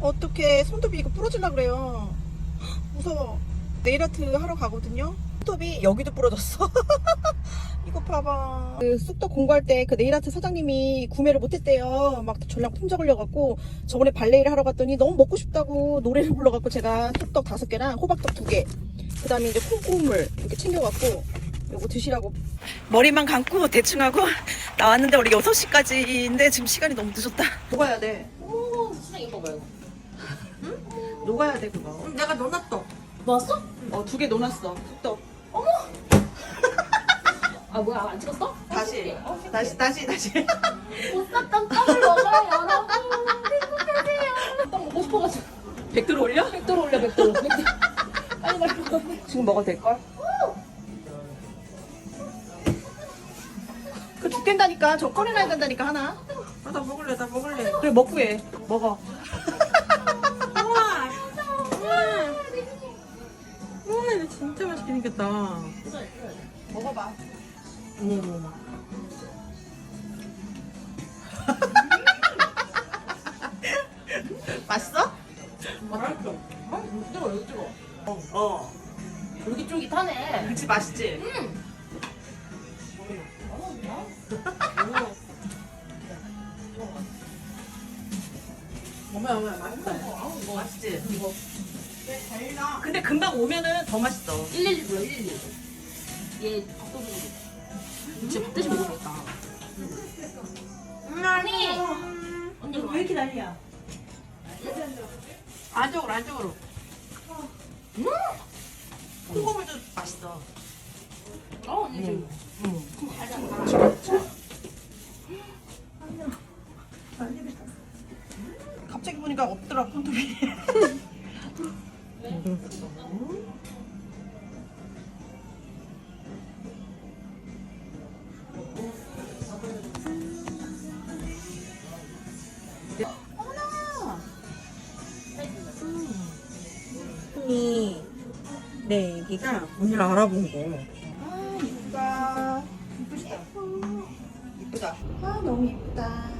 어떻게 손톱이 이거 부러질라 그래요. 무서워. 네일 아트 하러 가거든요. 손톱이 여기도 부러졌어. 이거 봐봐. 그 쑥떡 공부할 때 그 네일 아트 사장님이 구매를 못했대요. 막 전량 품절 걸려갖고 저번에 발레이를 하러 갔더니 너무 먹고 싶다고 노래를 불러갖고 제가 쑥떡 다섯 개랑 호박떡 두 개. 그 다음에 이제 콩고물 이렇게 챙겨갖고 요거 드시라고. 머리만 감고 대충 하고 나왔는데 우리 6시까지인데 지금 시간이 너무 늦었다. 녹아야 돼. 오, 수정 이거 봐요. 녹아야 돼 그거. 내가 넣어놨어. 왔어? 어 두 개 넣어놨어. 쑥떡. 아 뭐야 안 찍었어? 다시 다시 다시 다시. 못 샀던 떡을 먹어요 여러분. 행복하세요. 떡 먹고 싶어가지고. 백도로 올려? 백도로 올려 백도로. 백도로. 빨리 빨리. 지금 먹어도 될 걸? 그 죽된다니까 저 꺼내놔야 된다니까 하나. 아, 나 먹을래 나 먹을래. 그래 먹고 해. 먹어. 진짜 맛있게 생겼다. 먹어봐. 어머머머. 맛있어? 맛있어. 어? 찍어 여기 찍어. 어. 어. 쫄깃쫄깃하네. 그치 맛있지? 음. 어머 어머 맛있다. 맛있지? 이거 근데 금방 오면은 더 맛있어. 112 불러 112. 얘 밥도둑. 진짜 밥 대신 먹어야겠다. 아니. 언니 왜 이렇게 난리야? 안쪽으로 안쪽으로. 음. 콩고물도 맛있어. 어 언니 지금. 응. 갑자기 보니까 없더라 콘돔이. 이 네, 애기가 오늘 알아본 거. 아, 이쁘다. 이쁘다. 이쁘다. 아, 너무 이쁘다.